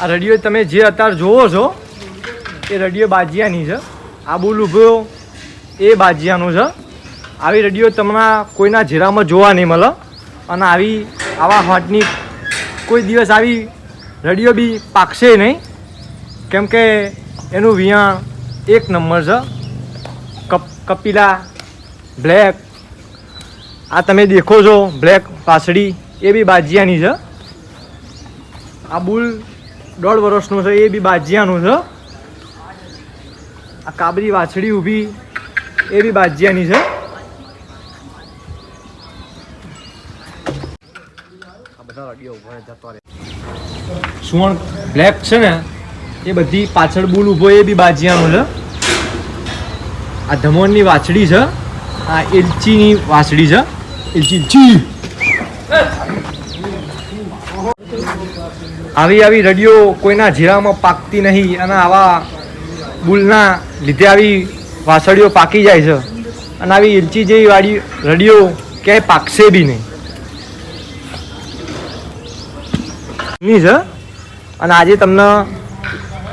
આ રડિયો તમે જે અત્યારે જોવો છો, એ રેડિયો બાજિયાની છે. આ બુલ ઊભો એ બાજિયાનું છે. આવી રેડિયો તમને કોઈના ઝેરામાં જોવા નહીં મળે. અને આવી, આવા હોટની કોઈ દિવસ આવી રડીઓ બી પાકશે નહીં. કેમ કે એનું વિયાણ એક નંબર છે. કપ, કપિલા, બ્લેક. આ તમે દેખો છો, બ્લેક પાસડી એ બી બાજિયાની છે. આ બુલ દોઢ વર્ષનું છે, એ બી બાજિયાનું છે. આ કાબરી વાછડી ઊભી, એ બી બાજિયાની છે. સુવર્ણ બ્લેક છે ને, એ બધી પાછળ બુલ ઊભો, એ બી બાજિયાનું છે. આ ધમોણની વાછડી છે, આ એલચીની વાછડી છે. એલચી આવી આવી રડિયો કોઈના જીરામાં પાકતી નહીં, અને આવા બુલના લીધે આવી વાસળીઓ પાકી જાય છે. અને આવી ઇલચી જેવી વાળી રડિયો ક્યાંય પાકશે બી નહીં. છે? અને આજે તમને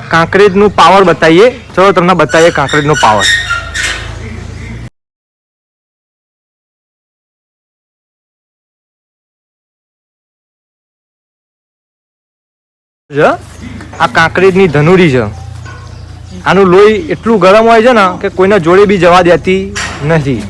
કાંકરેજનું પાવર બતાવીએ. ચલો તમને બતાવીએ કાંકરેજનો પાવર આ કાંકરેજની ધનુરી છે આનું લોહી એટલું ગરમ હોય છે ને કે કોઈના જોડે બી જવા દેતી નથી.